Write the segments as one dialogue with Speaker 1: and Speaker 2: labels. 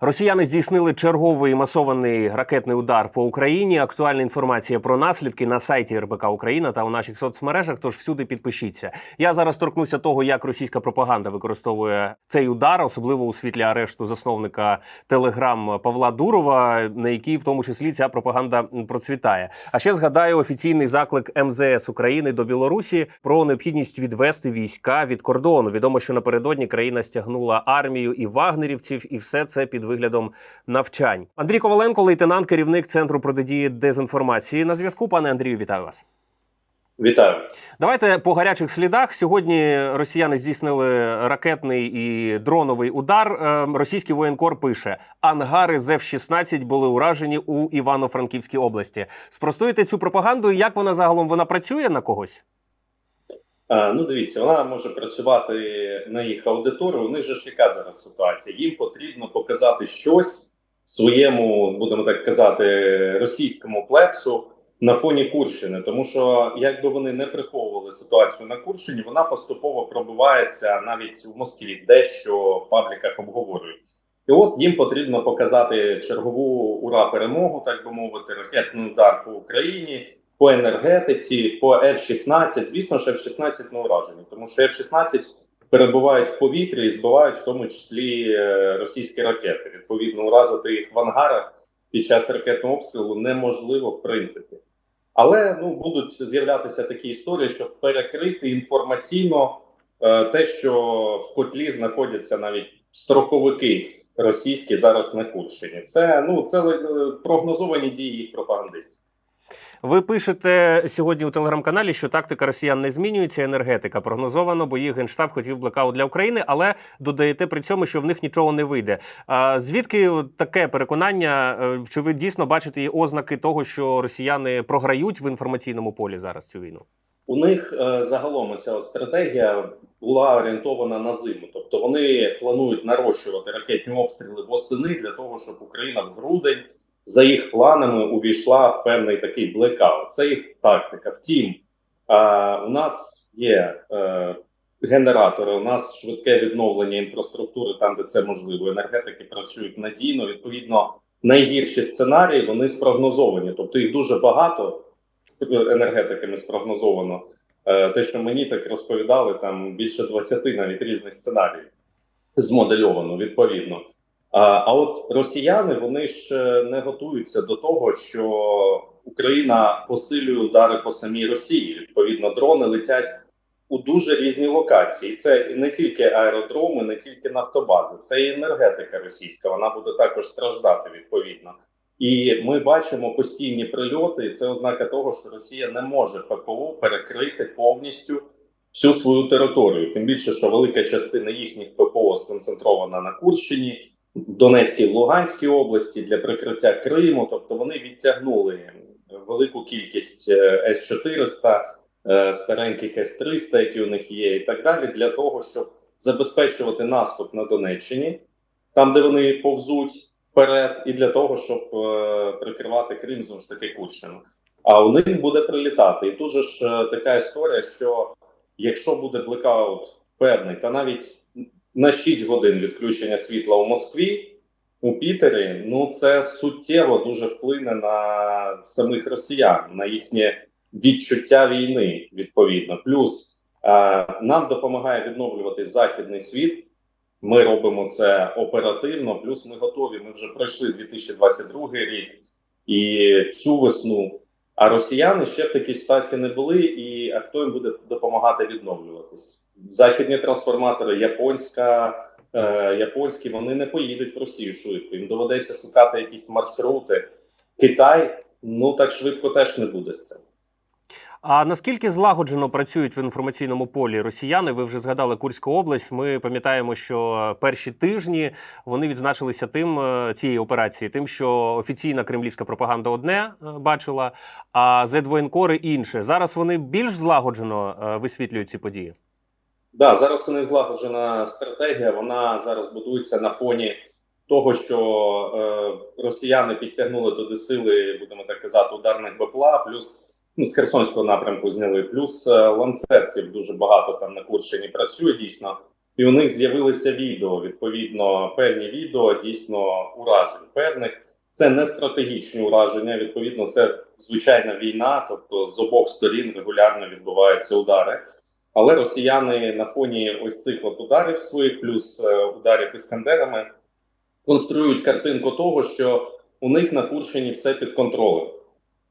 Speaker 1: Росіяни здійснили черговий масований ракетний удар по Україні. Актуальна інформація про наслідки на сайті РБК Україна та у наших соцмережах. Тож всюди підпишіться. Я зараз торкнуся того, як російська пропаганда використовує цей удар, особливо у світлі арешту засновника Телеграм Павла Дурова, на якій в тому числі ця пропаганда процвітає. А ще згадаю офіційний заклик МЗС України до Білорусі про необхідність відвести війська від кордону. Відомо, що напередодні країна стягнула армію і вагнерівців, і все це під виглядом навчань. Андрій Коваленко, лейтенант, керівник центру протидії дезінформації. На зв'язку, пане Андрію, вітаю вас.
Speaker 2: Вітаю.
Speaker 1: Давайте по гарячих слідах. Сьогодні росіяни здійснили ракетний і дроновий удар. Е, Російський воєнкор пише: ангари з F-16 були уражені у Івано-Франківській області. Спростуєте цю пропаганду? Як вона загалом вона працює на когось?
Speaker 2: А, ну дивіться, вона може працювати на їх аудиторію. У них же ж яка зараз ситуація? Їм потрібно показати щось своєму, будемо так казати, російському плексу на фоні Курщини. Тому що як би вони не приховували ситуацію на Курщині, вона поступово пробивається навіть в Москві, дещо в пабліках обговорюють. І от їм потрібно показати чергову ура перемогу, так би мовити, ракетний удар по Україні. По енергетиці, по F-16, звісно ж, F-16 не уражені, тому що F-16 перебувають в повітрі і збивають в тому числі е, російські ракети. Відповідно, уразити їх в ангарах під час ракетного обстрілу неможливо в принципі. Але ну будуть з'являтися такі історії, щоб перекрити інформаційно е, те, що в котлі знаходяться навіть строковики російські зараз на Курщині. Це ну це е, прогнозовані дії їх пропагандистів.
Speaker 1: Ви пишете сьогодні у телеграм-каналі, що тактика росіян не змінюється, енергетика прогнозовано, бо їх генштаб хотів блекаут для України, але додаєте при цьому, що в них нічого не вийде. А звідки таке переконання? е, Чи ви дійсно бачите і ознаки того, що росіяни програють в інформаційному полі зараз цю війну?
Speaker 2: У них е, загалом ця стратегія була орієнтована на зиму, тобто вони планують нарощувати ракетні обстріли восени для того, щоб Україна в грудень за їх планами увійшла в певний такий блекаут. Це їх тактика. Втім, е, у нас є е, генератори, у нас швидке відновлення інфраструктури там, де це можливо. Енергетики працюють надійно. Відповідно, найгірші сценарії вони спрогнозовані, тобто їх дуже багато енергетиками спрогнозовано. Е, Те, що мені так розповідали, там більше 20 навіть різних сценаріїв змодельовано відповідно. А, от росіяни вони ж не готуються до того, що Україна посилює удари по самій Росії. Відповідно, дрони летять у дуже різні локації. Це не тільки аеродроми, не тільки нафтобази, це і енергетика російська. Вона буде також страждати відповідно. І ми бачимо постійні прильоти, і це ознака того, що Росія не може ППО перекрити повністю всю свою територію. Тим більше, що велика частина їхніх ППО сконцентрована на Курщині, Донецькій Луганській області для прикриття Криму. Тобто вони відтягнули велику кількість е, С-400, е, стареньких С-300, які у них є, і так далі, для того, щоб забезпечувати наступ на Донеччині, там де вони повзуть вперед, і для того, щоб е, прикривати Крим знову ж таки Курщину. А у них буде прилітати. І тут же ж така історія, що якщо буде блекаут певний, та навіть на 6 годин відключення світла у Москві, у Пітері, ну це суттєво дуже вплине на самих росіян, на їхнє відчуття війни, відповідно. Плюс е, нам допомагає відновлюватись західний світ. Ми робимо це оперативно. Плюс ми готові. Ми вже пройшли 2022 рік і цю весну. А росіяни ще в такій ситуації не були. І а хто їм буде допомагати відновлюватись? Західні трансформатори, японська, е, японські, вони не поїдуть в Росію швидко. Їм доведеться шукати якісь маршрути. Китай ну так швидко теж не буде з цим.
Speaker 1: А наскільки злагоджено працюють в інформаційному полі росіяни? Ви вже згадали Курську область. Ми пам'ятаємо, що перші тижні вони відзначилися тим е, цієї операції, тим, що офіційна кремлівська пропаганда одне е, бачила, а зедвоєнкори інше. Зараз вони більш злагоджено е, висвітлюють ці події.
Speaker 2: Да, зараз них злагоджена стратегія. Вона зараз будується на фоні того, що е, росіяни підтягнули туди сили, будемо так казати, ударних БПЛА, плюс ну, з Херсонського напрямку зняли, плюс е, ланцетів дуже багато там на Курщині працює дійсно. і у них з'явилися відео. Відповідно, певні відео дійсно уражень певних. Це не стратегічні ураження. Відповідно, це звичайна війна, тобто з обох сторін регулярно відбуваються удари. Але росіяни на фоні ось цих от ударів своїх, плюс е, ударів іскандерами, конструюють картинку того, що у них на Курщині все під контролем.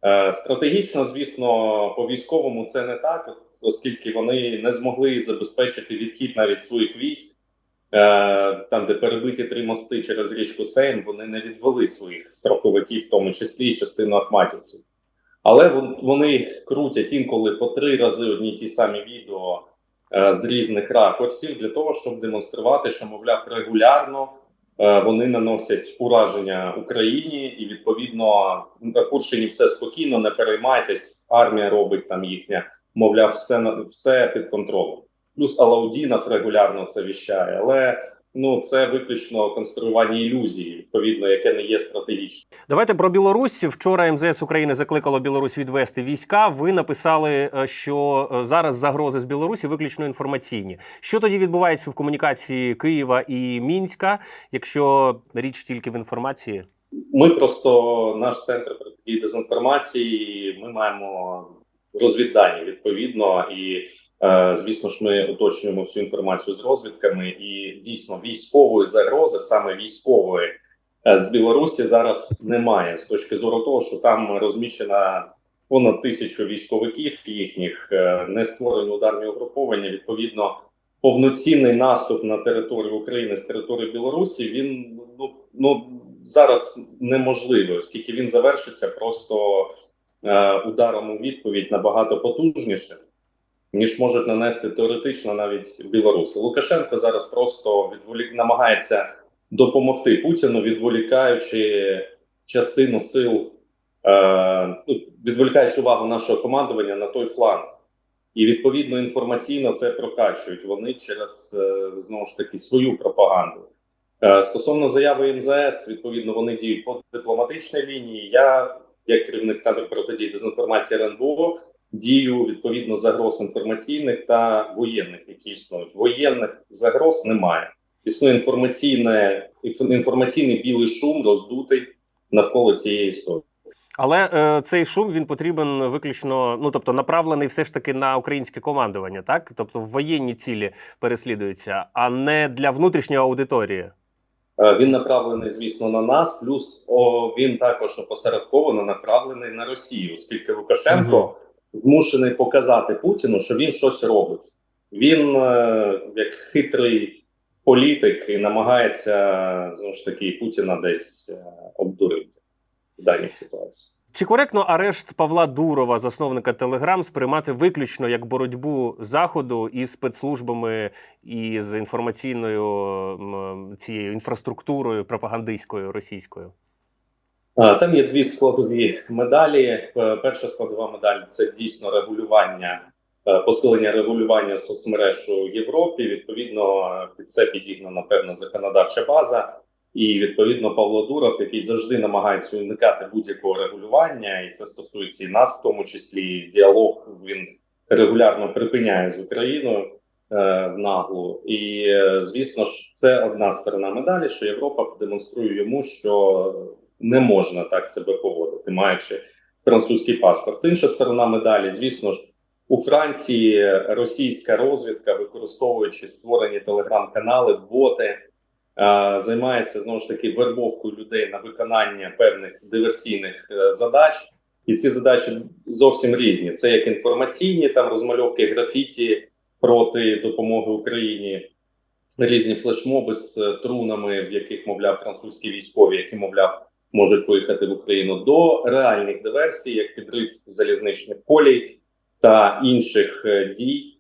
Speaker 2: Е, Стратегічно, звісно, по військовому це не так, оскільки вони не змогли забезпечити відхід навіть своїх військ. Е, Там, де перебиті три мости через річку Сейм, вони не відвели своїх строковиків, в тому числі і частину ахматівців. Але вон- вони крутять інколи по три рази одні ті самі відео е, з різних ракурсів для того, щоб демонструвати, що, мовляв, регулярно е, вони наносять ураження Україні, і відповідно на Курщині все спокійно, не переймайтесь. Армія робить там їхня, мовляв, все все під контролем. Плюс Алаудінов регулярно це віщає, але ну це виключно конструювання ілюзії, відповідно, яке не є стратегічним.
Speaker 1: Давайте про Білорусь. Вчора МЗС України закликало Білорусь відвести війська. Ви написали, е, що е, зараз загрози з Білорусі виключно інформаційні. Що тоді відбувається в комунікації Києва і Мінська, якщо річ тільки в інформації?
Speaker 2: Ми просто наш центр протидії дезінформації. Ми маємо розвіддані відповідно, і е, звісно ж, ми уточнюємо всю інформацію з розвідками. І дійсно військової загрози, саме військової е, з Білорусі зараз немає з точки зору того, що там розміщена понад тисячу військовиків їхніх, е, не створені ударні угруповання. Відповідно, повноцінний наступ на територію України з території Білорусі він ну ну зараз неможливий, оскільки він завершиться просто ударом у відповідь набагато потужніше, ніж можуть нанести теоретично навіть білоруси. Лукашенко зараз просто відволік намагається допомогти Путіну, відволікаючи частину сил, е, ну, відволікаючи увагу нашого командування на той фланг. І відповідно інформаційно це прокачують вони через е, знову ж таки свою пропаганду. Е, Стосовно заяви МЗС, відповідно, вони діють по дипломатичній лінії. Я, як керівник центру протидії дезінформації РНБО, дію відповідно загроз інформаційних та воєнних, які існують. Воєнних загроз немає. Існує інформаційне інф- інформаційний білий шум роздутий навколо цієї історії.
Speaker 1: Але е, цей шум він потрібен виключно, ну тобто направлений все ж таки на українське командування, так тобто в воєнні цілі переслідуються, а не для внутрішньої аудиторії.
Speaker 2: Е, Він направлений, звісно, на нас. Плюс о, він також опосередковано направлений на Росію, оскільки Лукашенко змушений показати Путіну, що він щось робить. Він е, як хитрий політик і намагається знову ж таки Путіна десь е, обдурити в даній ситуації.
Speaker 1: Чи коректно арешт Павла Дурова, засновника Телеграм, сприймати виключно як боротьбу заходу із спецслужбами і з інформаційною цією інфраструктурою пропагандистською російською?
Speaker 2: Там є дві складові медалі. Е, Перша складова медаль це дійсно регулювання, е, посилення регулювання соцмереж у Європі. Відповідно, під це підігнана певна законодавча база. І відповідно Павло Дуров, який завжди намагається уникати будь-якого регулювання, і це стосується і нас, в тому числі діалог він регулярно припиняє з Україною е, в наглу. І е, звісно ж, це одна сторона медалі, що Європа демонструє йому, що не можна так себе поводити, маючи французький паспорт. Інша сторона медалі, звісно ж, у Франції російська розвідка, використовуючи створені телеграм-канали, боти, займається знову ж таки вербовкою людей на виконання певних диверсійних е, задач. І ці задачі зовсім різні. Це як інформаційні там розмальовки графіті проти допомоги Україні, різні флешмоби з е, трунами, в яких мовляв французькі військові, які мовляв можуть поїхати в Україну, до реальних диверсій, як підрив залізничних колій та інших е, дій.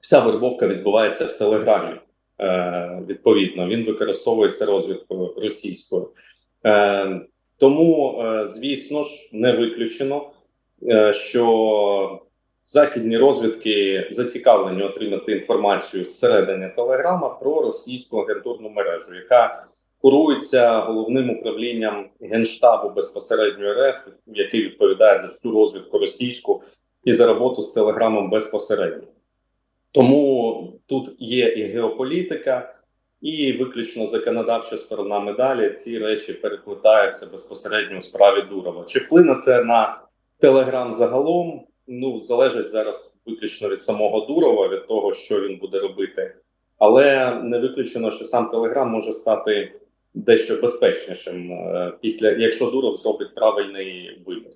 Speaker 2: Вся вербовка відбувається в Телеграмі. Е, відповідно, він використовується розвідкою російською. Е, тому, е, звісно ж, не виключено, що західні розвідки зацікавлені отримати інформацію зсередини Телеграма про російську агентурну мережу, яка курується головним управлінням генштабу безпосередньо РФ, який відповідає за всю розвідку російську і за роботу з Телеграмом безпосередньо. Тому тут є і геополітика, і виключно законодавча сторона медалі. Ці речі переплетаються безпосередньо у справі Дурова. Чи вплине це на Телеграм загалом? Ну залежить зараз виключно від самого Дурова, від того, що він буде робити. Але не виключено, що сам Телеграм може стати дещо безпечнішим е, після, якщо Дуров зробить правильний вибір.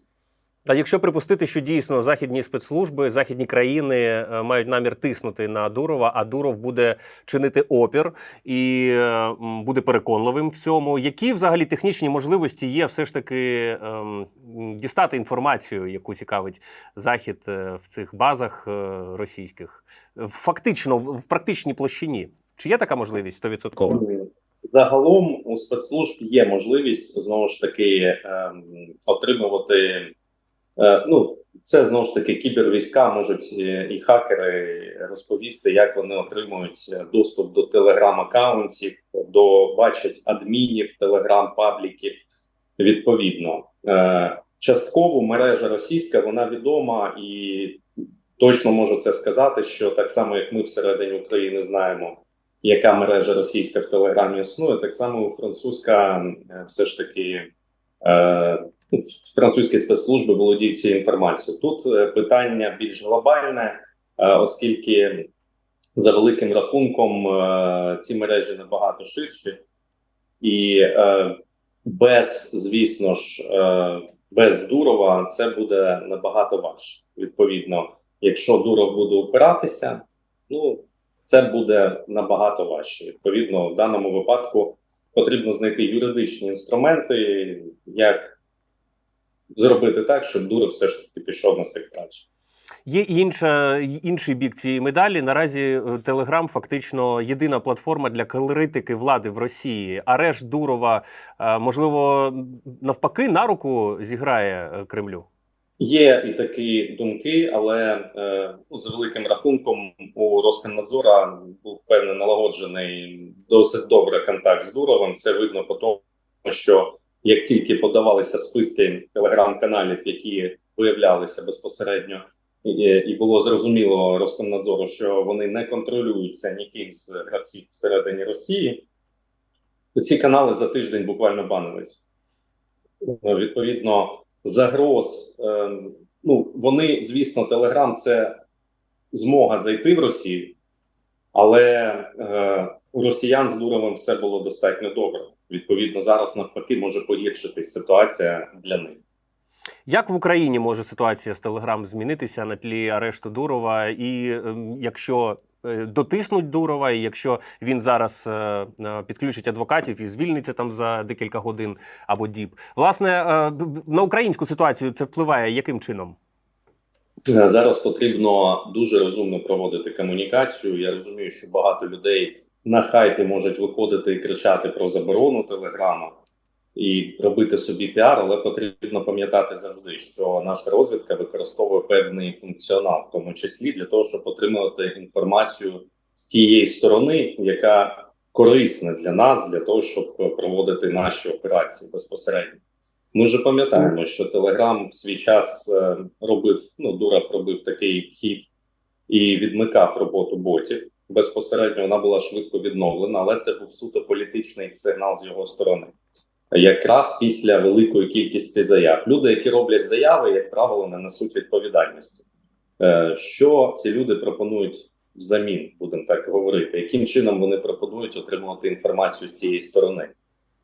Speaker 1: А якщо припустити, що дійсно західні спецслужби, західні країни е, мають намір тиснути на Дурова, а Дуров буде чинити опір і буде переконливим в цьому, які взагалі технічні можливості є все ж таки ем, дістати інформацію, яку цікавить захід е, в цих базах е, російських, фактично в практичній площині. Чи є така можливість 100%?
Speaker 2: Загалом у спецслужб є можливість знову ж таки ем, отримувати. Е, ну, це знову ж таки кібервійська можуть е, і хакери розповісти, як вони отримують е, доступ до телеграм-аккаунтів, до бачать адмінів телеграм-пабліків. Відповідно, частково мережа російська вона відома і точно можу це сказати, що так само як ми всередині України знаємо яка мережа російська в Телеграмі існує, так само французька все ж таки французькі спецслужби володіють цією інформацією. Тут е, питання більш глобальне, е, оскільки за великим рахунком е, ці мережі набагато ширші, і без, звісно ж, без Дурова це буде набагато важче. Відповідно, якщо Дуров буде опиратися, ну це буде набагато важче. Відповідно, в даному випадку потрібно знайти юридичні інструменти, як зробити так, щоб Дуров все ж таки пішов на співпрацю.
Speaker 1: Є інша інший бік цієї медалі. Наразі Телеграм фактично єдина платформа для критики влади в Росії. Арешт Дурова е, можливо навпаки на руку зіграє е, Кремлю.
Speaker 2: Є і такі думки, але е, ну, за великим рахунком у Роскомнадзора був певний налагоджений досить добре контакт з Дуровим. Це видно по тому, що як тільки подавалися списки телеграм-каналів, які виявлялися безпосередньо, і, було зрозуміло Роскомнадзору, що вони не контролюються ніким з гравців всередині Росії, то ці канали за тиждень буквально банились. Ну, Відповідно загроз. Е, ну вони, звісно, Телеграм це змога зайти в Росію, але е, у росіян з Дуровим все було достатньо добре. Відповідно, зараз навпаки може погіршитись ситуація для них.
Speaker 1: Як в Україні може ситуація з Телеграм змінитися на тлі арешту Дурова? І е, якщо е, дотиснуть Дурова, і якщо він зараз е, е, підключить адвокатів і звільниться там за декілька годин або діб, власне е, на українську ситуацію це впливає яким чином?
Speaker 2: Е, Зараз потрібно дуже розумно проводити комунікацію. Я розумію, що багато людей на хайпі можуть виходити і кричати про заборону телеграму і робити собі піар, але потрібно пам'ятати завжди, що наша розвідка використовує певний функціонал, в тому числі для того, щоб отримувати інформацію з тієї сторони, яка корисна для нас, для того, щоб проводити наші операції безпосередньо. Ми вже пам'ятаємо, що Телеграм в свій час е, робив, ну Дуров робив такий хід і відмикав роботу ботів. Безпосередньо вона була швидко відновлена, але це був суто політичний сигнал з його сторони. Якраз після великої кількості заяв. Люди, які роблять заяви, як правило, не несуть відповідальності. Е, Що ці люди пропонують взамін, будемо так говорити, яким чином вони пропонують отримувати інформацію з цієї сторони?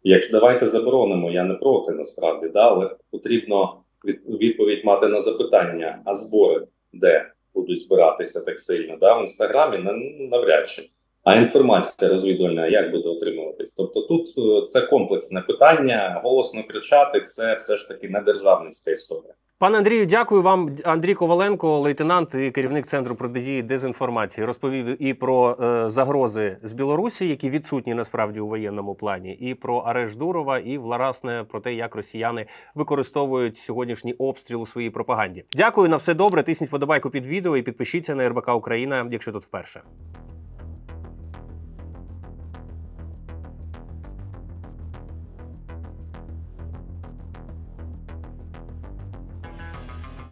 Speaker 2: Якщо давайте заборонимо, я не проти насправді, да, але потрібно від, відповідь мати на запитання, а збори де будуть збиратися так сильно? Да? В інстаграмі на- навряд чи. А інформація розвідувальна як буде отримуватись? Тобто тут е, це комплексне питання. Голосно кричати це все ж таки не державницька історія.
Speaker 1: Пане Андрію, дякую вам. Андрій Коваленко, лейтенант і керівник центру протидії дезінформації, розповів і про е, загрози з Білорусі, які відсутні насправді у воєнному плані, і про арешт Дурова, і власне про те, як росіяни використовують сьогоднішній обстріл у своїй пропаганді. Дякую на все добре. Тисніть подобайку під відео і підпишіться на РБК Україна, якщо тут вперше.